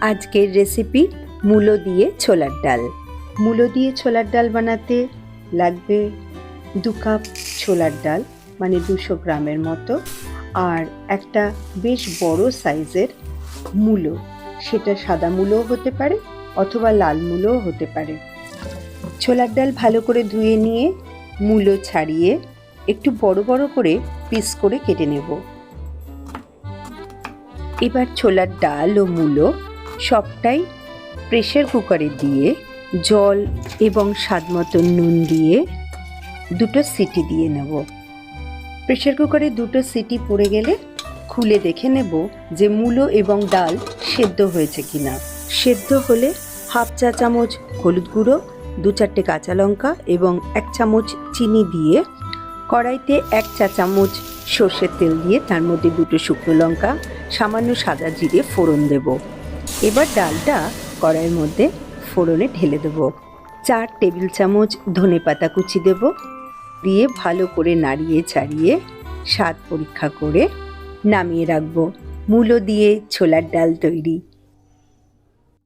আজকের রেসিপি মূলো দিয়ে ছোলার ডাল। মূলো দিয়ে ছোলার ডাল বানাতে লাগবে দু কাপ ছোলার ডাল মানে দুশো গ্রামের মতো, আর একটা বেশ বড় সাইজের মূলো। সেটা সাদা মূলোও হতে পারে অথবা লাল মূলোও হতে পারে। ছোলার ডাল ভালো করে ধুয়ে নিয়ে মূলো ছাড়িয়ে একটু বড় বড় করে পিস করে কেটে নেব। এবার ছোলার ডাল ও মূলো সবটাই প্রেশার কুকারে দিয়ে জল এবং স্বাদ মতো নুন দিয়ে দুটো সিটি দিয়ে নেব। প্রেশার কুকারে দুটো সিটি পড়ে গেলে খুলে দেখে নেব যে মূলো এবং ডাল সেদ্ধ হয়েছে কিনা। সেদ্ধ হলে হাফ চা চামচ হলুদ গুঁড়ো, দু চারটে কাঁচা লঙ্কা এবং এক চামচ চিনি দিয়ে কড়াইতে এক চা চামচ সর্ষের তেল দিয়ে তার মধ্যে দুটো শুকনো লঙ্কা, সামান্য সাদা জিরে ফোড়ন দেব। এবার ডালটা কড়াইয়ের মধ্যে ফোড়নে ঢেলে দেব। চার টেবিল চামচ ধনে পাতা কুচি দেব। দিয়ে ভালো করে নাড়িয়ে ছাড়িয়ে স্বাদ পরীক্ষা করে নামিয়ে রাখব। মূলো দিয়ে ছোলার ডাল তৈরি।